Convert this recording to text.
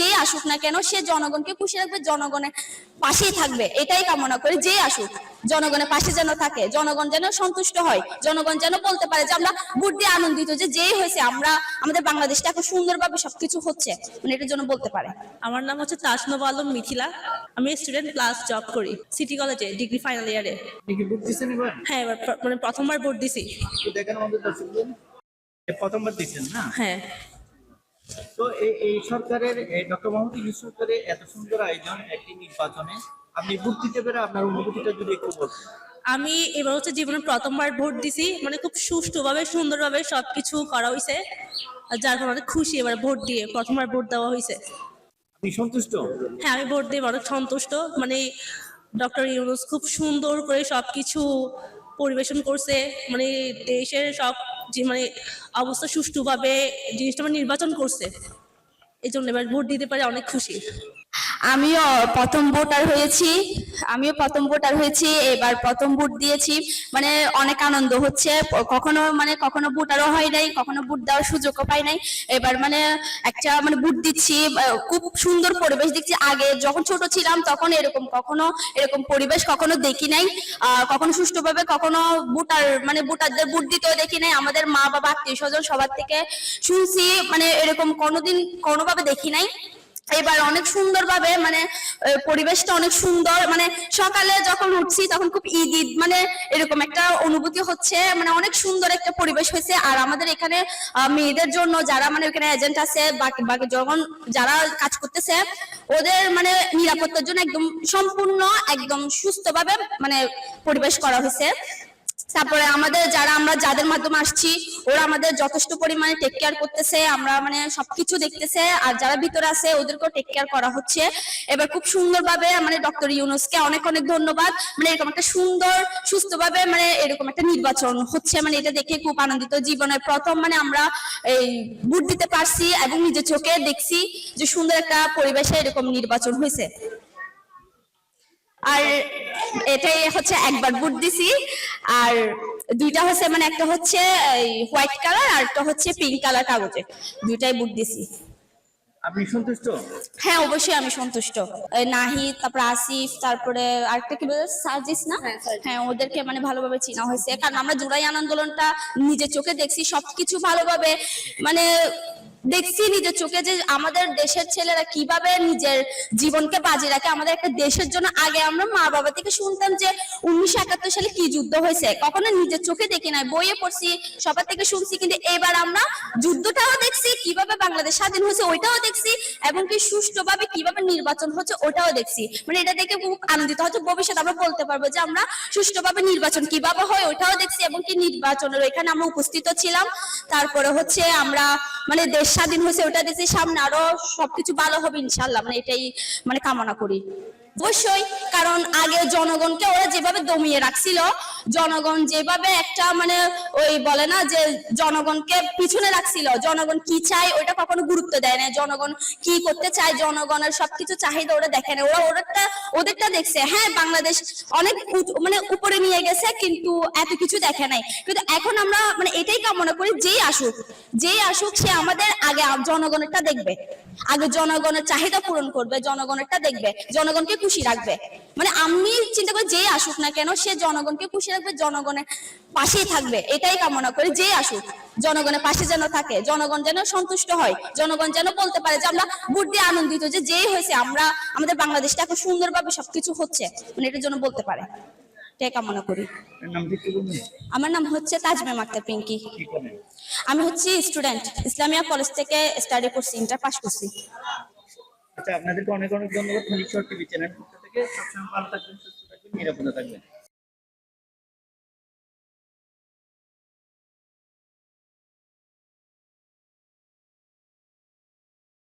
যেই আসুক না কেন সে জনগণকে খুশি রাখবে জনগণের পাশেই থাকবে। এটাই কামনা করে যে আসুক জনগণের পাশে যেন থাকে জনগণ যেন সন্তুষ্ট হয় জনগণ যেন বলতে পারে যে আমরা ভোট দিয়ে আনন্দিত যে যেই হয়েছে আমরা আমাদের বাংলাদেশটা এখন সুন্দরভাবে সবকিছু হচ্ছে মানে এটার জন্য বলতে পারে। আমার নাম হচ্ছে তাজনব আলম মিথিলা। আমি স্টুডেন্ট প্লাস জব করি সিটি কলেজে ডিগ্রি ফাইনাল ইয়ারে হ্যাঁ এবার মানে প্রথমবার ভোট দিছি। প্রথমবার দিচ্ছেন না? হ্যাঁ। তো এই সরকারের ডক্টর মোহাম্মদ ইউনুস সরকারের এত সুন্দর আয়োজন একটি নির্বাচনে আপনি ভোট দিতে পেরে আপনার অনুভূতিটা যদি একটু বলতেন। আমি এবার হচ্ছে জীবনে প্রথমবার ভোট দিছি মানে খুব সুষ্ঠুভাবে সুন্দরভাবে সবকিছু করা হয়েছে আর যার কারণে অনেক খুশি এবার ভোট দিয়ে প্রথমবার ভোট দেওয়া হয়েছে আপনি সন্তুষ্ট? হ্যাঁ আমি ভোট দিয়ে অনেক সন্তুষ্ট। মানে ডক্টর ইউনুস খুব সুন্দর করে সবকিছু পরিবেশন করছে মানে দেশের সব যে মানে অবস্থা সুষ্ঠুভাবে জিনিসটা মানে নির্বাচন করছে এই জন্য এবার ভোট দিতে পারে অনেক খুশি। আমিও প্রথম ভোটার হয়েছি। আমিও প্রথম ভোটার হয়েছি, এবার প্রথম ভোট দিয়েছি। মানে অনেক আনন্দ হচ্ছে। কখনো মানে কখনো ভোটারও হয় নাই, কখনো ভোট দেওয়ার সুযোগও পাই নাই। এবার মানে একটা মানে ভোট দিচ্ছি খুব সুন্দর পরিবেশ দেখছি। আগে যখন ছোট ছিলাম তখন এরকম কখনো এরকম পরিবেশ কখনো দেখি নাই। কখনো সুষ্ঠুভাবে কখনো ভোটার মানে ভোটারদের ভোট দিতেও দেখি নাই। আমাদের মা বাবা আত্মীয় স্বজন সবার থেকে শুনছি মানে এরকম কোনোদিন কোনোভাবে দেখি নাই। এবার অনেক সুন্দরভাবে মানে পরিবেশটা অনেক সুন্দর মানে সকালে যখন উঠছি তখন খুব ঈদ ঈদ মানে এরকম একটা অনুভূতি হচ্ছে মানে অনেক সুন্দর একটা পরিবেশ হয়েছে। আর আমাদের এখানে মেয়েদের জন্য যারা মানে এখানে এজেন্ট আছে, বাকি বাকি, যখন যারা কাজ করতেছে, ওদের মানে নিরাপত্তার জন্য একদম সম্পূর্ণ, একদম সুস্থভাবে মানে পরিবেশ করা হয়েছে। তারপরে আমাদের যারা আমরা যাদের মাধ্যমে আসছি, ওরা আমাদের যথেষ্ট পরিমাণে টেক কেয়ার করতেছে, আমরা মানে সবকিছু দেখতেছে, আর যারা ভিতরে আছে, ওদেরকেও টেক কেয়ার করা হচ্ছে। এবার খুব সুন্দরভাবে মানে ডক্টর ইউনুসকে অনেক অনেক ধন্যবাদ। মানে এরকম একটা সুন্দর, সুস্থভাবে মানে এরকম একটা নির্বাচন হচ্ছে। মানে এটা দেখে খুব আনন্দিত জীবনের প্রথম মানে আমরা এই ভোট দিতে পারছি এবং নিজের চোখে দেখছি যে সুন্দর একটা পরিবেশে এরকম নির্বাচন হয়েছে। আর এটাই হচ্ছে একবার বুট দিছি। আর দুইটা হচ্ছে মানে একটা হচ্ছে হোয়াইট কালার আর একটা হচ্ছে পিঙ্ক কালার কাগজে। দুইটাই বুট দিছি। আপনি সন্তুষ্ট? হ্যাঁ অবশ্যই আমি সন্তুষ্ট। নাহিদ তারপরে আসিফ তারপরে আরেকটা কি বলে সার্জিস না? হ্যাঁ ওদেরকে মানে ভালোভাবে চিনা হয়েছে। কারণ আমরা জুলাই আন্দোলনটা নিজের চোখে দেখছি সবকিছু ভালোভাবে মানে দেখছি নিজের চোখে যে আমাদের দেশের ছেলেরা কীভাবে নিজের জীবনকে বাজি রাখে। আমাদের একটা দেশের জন্য আগে আমরা মা বাবা থেকে শুনতাম যে উনিশশো একাত্তর সালে কি যুদ্ধ হয়েছে। কখনো নিজের চোখে দেখি নাই, বইয়ে পড়ছি, সবার থেকে শুনছি, কিন্তু এবার আমরা যুদ্ধটাও দেখছি, কীভাবে বাংলাদেশ স্বাধীন হয়েছে ওইটাও দেখছি, এবং কি সুষ্ঠুভাবে কীভাবে নির্বাচন হচ্ছে ওটাও দেখছি। মানে এটা দেখে খুব আনন্দিত হচ্ছে। ভবিষ্যতে আমরা বলতে পারব যে আমরা সুষ্ঠুভাবে নির্বাচন কীভাবে হয় ওইটাও দেখছি, এবং কি নির্বাচনের এখানে আমরা উপস্থিত ছিলাম। তারপরে হচ্ছে আমরা মানে দেশ স্বাধীন হয়েছে, ওটা দেশের সামনে আরও সবকিছু ভালো হবে ইনশাল্লাহ। মানে এটাই মানে কামনা করি। অবশ্যই, কারণ আগে জনগণকে ওরা যেভাবে দমিয়ে রাখছিল, জনগণ যেভাবে একটা মানে ওই বলে না যে জনগণকে পিছনে রাখছিল, জনগণ কি চায় ওটা কখনো গুরুত্ব দেয় না, জনগণ কি করতে চায়, জনগণের সবকিছু চাহিদা ওরা দেখে না, ওরা ওদেরটা ওদেরটা দেখছে হ্যাঁ বাংলাদেশ অনেক মানে উপরে নিয়ে গেছে, কিন্তু এত কিছু দেখে নাই, কিন্তু এখন আমরা মানে এটাই কামনা করি, যেই আসুক যেই আসুক সে আমাদের আগে জনগণেরটা দেখবে। আগে জনগণের চাহিদা পূরণ করবে, জনগণেরটা দেখবে, জনগণকে খুশি রাখবে। মানে আমি চিন্তা করি যেই আসুক না কেন, সে জনগণকে খুশি রাখবে, জনগণের পাশেই থাকবে, এটাই কামনা করি যেই আসুক, জনগণের পাশে যেন থাকে, জনগণ যেন সন্তুষ্ট হয়, জনগণ যেন বলতে পারে যে আমরা ভোট দিয়ে আনন্দিত যে যেই হয়েছে, আমরা, আমাদের বাংলাদেশটা এখন সুন্দরভাবে সবকিছু হচ্ছে মানে এটার জন্য বলতে পারে। এটাই কামনা করি। আমার নাম হচ্ছে তাজমে আক্তার পিঙ্কি। আমি হচ্ছে স্টুডেন্ট ইসলামিয়া কলেজ থেকে স্টাডি করছি ইন্টার পাস করছি। আচ্ছা আপনাদেরকে অনেক অনেক ধন্যবাদ। টিভি চ্যানেল থেকে সবসময় ভালো থাকবেন সুস্থ থাকবেন নিরাপদে থাকবেন।